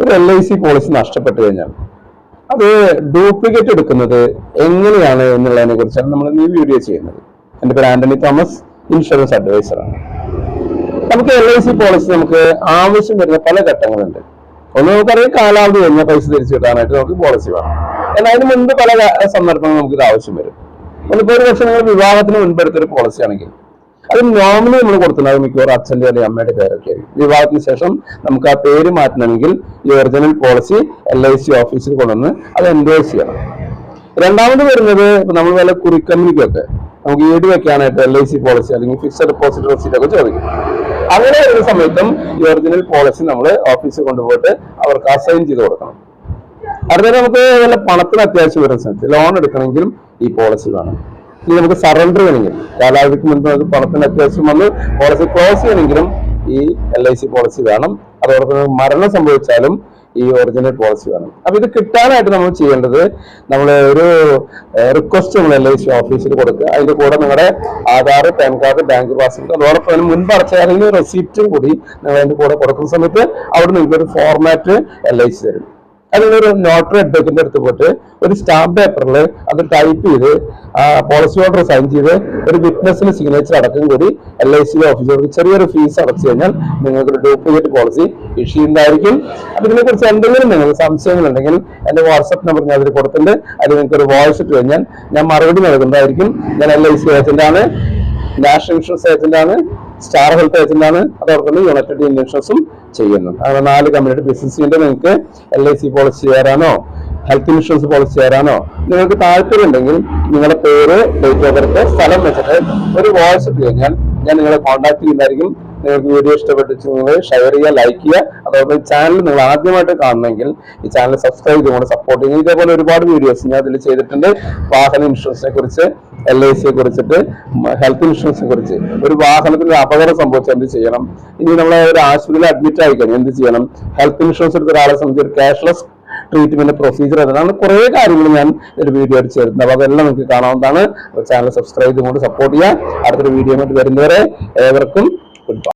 ഒരു L I C policy നഷ്ടപ്പെട്ടു കഴിഞ്ഞാൽ അത് ഡ്യൂപ്ലിക്കേറ്റ് എടുക്കുന്നത് എങ്ങനെയാണ് എന്നുള്ളതിനെ കുറിച്ചാണ് നമ്മൾ ഈ വീഡിയോ ചെയ്യുന്നത്. എന്റെ പേര് ആന്റണി തോമസ് ഇൻഷുറൻസ് അഡ്വൈസറാണ് നമുക്ക് എൽ ഐ സി പോളിസി നമുക്ക് ആവശ്യം വരുന്ന പല ഘട്ടങ്ങളുണ്ട്. ഒന്ന് നമുക്കറിയാം കാലാവധി കഴിഞ്ഞാൽ പൈസ തിരിച്ചു കിട്ടാനായിട്ട് നമുക്ക് പോളിസി വേണം. എന്നാൽ അതിന് മുൻപ് പല സന്ദർഭങ്ങളും നമുക്ക് ഇത് ആവശ്യം വരും. ഒന്നിപ്പോ ഒരു പക്ഷേ നിങ്ങൾ വിവാഹത്തിന് മുൻപെടുത്തൊരു പോളിസി ആണെങ്കിൽ അത് നോമിനി നമ്മൾ കൊടുത്തിട്ടുണ്ടാകും മിക്കവാറും അച്ഛന്റെ അല്ലെങ്കിൽ അമ്മയുടെ പേരൊക്കെ ആയിരിക്കും. വിവാഹത്തിന് ശേഷം നമുക്ക് ആ പേര് മാറ്റണമെങ്കിൽ ഈ original policy L I C ഓഫീസിൽ കൊണ്ടുവന്ന് അത് എൻഡോഴ്സ് ചെയ്യണം. രണ്ടാമത് വരുന്നത് ഇപ്പൊ നമ്മൾ വല്ല കുറിക്കമ്പനിക്കൊക്കെ നമുക്ക് ഈട് വെക്കാനായിട്ട് എൽ ഐ സി പോളിസി അല്ലെങ്കിൽ ഫിക്സഡ് ഡെപ്പോസിറ്റ് റെസീറ്റ് ഒക്കെ ചോദിക്കും. അങ്ങനെ വരുന്ന സമയത്തും ഈ ഒറിജിനൽ പോളിസി നമ്മൾ ഓഫീസിൽ കൊണ്ടുപോയിട്ട് അവർക്ക് അസൈൻ ചെയ്ത് കൊടുക്കണം. അടുത്തത് നമുക്ക് വല്ല പണത്തിന് അത്യാവശ്യം വരുന്ന സമയത്ത് ലോൺ എടുക്കണമെങ്കിലും ഈ പോളിസി വേണം. ഇനി നമുക്ക് സറണ്ടർ ചെയ്യണമെങ്കിൽ കാലാവധിക്ക് മുൻപ് നമുക്ക് പണത്തിന് അത്യാവശ്യം വന്ന് പോളിസി ക്ലോസ് ചെയ്യണമെങ്കിലും ഈ എൽ ഐ സി പോളിസി വേണം. അതോടൊപ്പം മരണം സംഭവിച്ചാലും ഈ ഒറിജിനൽ പോളിസി വേണം. അപ്പൊ ഇത് കിട്ടാനായിട്ട് നമ്മൾ ചെയ്യേണ്ടത് നമ്മൾ ഒരു റിക്വസ്റ്റ് നമ്മൾ എൽ ഐ സി ഓഫീസിൽ കൊടുക്കുക. അതിന്റെ കൂടെ നിങ്ങളുടെ Aadhaar PAN card bank passbook അതോടൊപ്പം അതിന് മുൻപ് അടച്ച ഏതെങ്കിലും റെസിപ്റ്റും കൂടി നിങ്ങൾ അതിന്റെ കൂടെ കൊടുക്കുന്ന സമയത്ത് അവിടെ നിങ്ങൾക്ക് ഒരു ഫോർമാറ്റ് എൽ ഐ സി തരും. അതിനൊരു നോട്ടറി അഡ്വക്കറ്റിന്റെ അടുത്ത് പോയിട്ട് ഒരു സ്റ്റാമ്പ് പേപ്പറിൽ അത് ടൈപ്പ് ചെയ്ത് പോളിസി ഓർഡർ സൈൻ ചെയ്ത് ഒരു വിറ്റ്നസിന് സിഗ്നേച്ചർ അടക്കം കൂടി എൽ ഐ സി ഓഫീസർക്ക് ചെറിയൊരു ഫീസ് അടച്ചു കഴിഞ്ഞാൽ നിങ്ങൾക്ക് ഡ്യൂപ്ലിക്കേറ്റ് പോളിസി ഇഷ്യൂ ചെയ്യുന്നതായിരിക്കും അപ്പൊ ഇതിനെക്കുറിച്ച് എന്തെങ്കിലും നിങ്ങൾക്ക് സംശയങ്ങളുണ്ടെങ്കിൽ എന്റെ വാട്സപ്പ് നമ്പർ ഞാൻ അതിൽ കൊടുത്തിട്ടുണ്ട്. അതിൽ നിങ്ങൾക്ക് ഒരു വോയിസ് ഇട്ട് കഴിഞ്ഞാൽ ഞാൻ മറുപടി നൽകുന്നതായിരിക്കും. ഞാൻ എൽ ഐ സി ഏജന്റാണ് നാഷണൽ ഇൻഷുറൻസ് ഏജന്റ് ആണ്. സ്റ്റാർ ഹെൽത്ത് ഏജന്റാണ് അതോടൊപ്പം തന്നെ യുണൈറ്റഡ് ഇൻഷുറൻസും ചെയ്യുന്നുണ്ട് അങ്ങനെ നാല് കമ്പനിയുടെ ബിസിനസ് ചെയ്യുമ്പോൾ നിങ്ങൾക്ക് എൽ ഐ സി പോളിസി ചേരാനോ ഹെൽത്ത് ഇൻഷുറൻസ് പോളിസി ചേരാനോ നിങ്ങൾക്ക് താല്പര്യം ഉണ്ടെങ്കിൽ നിങ്ങളുടെ പേര് ഡേറ്റ് ഓഫ് ബർത്ത് സ്ഥലം വെച്ചിട്ട് ഒരു വോയിസ് കഴിഞ്ഞാൽ ഞാൻ നിങ്ങളെ കോൺടാക്ട് ചെയ്യുന്നതായിരിക്കും. നിങ്ങൾക്ക് വീഡിയോ ഇഷ്ടപ്പെട്ടിട്ടുണ്ടെങ്കിൽ ഷെയർ ചെയ്യുക ലൈക്ക് ചെയ്യുക. അതോടൊപ്പം ചാനൽ നിങ്ങൾ ആദ്യമായിട്ട് കാണണമെങ്കിൽ ഈ ചാനൽ സബ്സ്ക്രൈബ് ചെയ്തുകൊണ്ട് സപ്പോർട്ട് ചെയ്യുക ഇതേപോലെ ഒരുപാട് വീഡിയോസ് ഞാൻ അതിൽ ചെയ്തിട്ടുണ്ട്. വാഹന ഇൻഷുറൻസിനെ കുറിച്ച് എൽ ഐ സിയെ കുറിച്ചിട്ട് ഹെൽത്ത് ഇൻഷുറൻസിനെ കുറിച്ച്. ഒരു വാഹനത്തിന് അപകടം സംഭവിച്ചാൽ എന്ത് ചെയ്യണം? ഇനി നമ്മളെ ഒരു ആശുപത്രിയിൽ അഡ്മിറ്റ് ആയി കഴിഞ്ഞാൽ എന്ത് ചെയ്യണം? ഹെൽത്ത് ഇൻഷുറൻസ് എടുത്ത ഒരാളെ സംബന്ധിച്ച് ഒരു ക്യാഷ്ലെസ് ട്രീറ്റ്മെന്റ് പ്രൊസീജിയർ അതാണ് കുറേ കാര്യങ്ങൾ ഞാൻ ഒരു വീഡിയോ അടിച്ചു തരുന്നത് അപ്പൊ അതെല്ലാം നിങ്ങൾക്ക് കാണാവുന്നതാണ്. ചാനൽ സബ്സ്ക്രൈബ് ചെയ്തുകൊണ്ട് സപ്പോർട്ട് ചെയ്യുക. അടുത്തൊരു വീഡിയോ വരുന്നവരെ ഏവർക്കും ഗുഡ്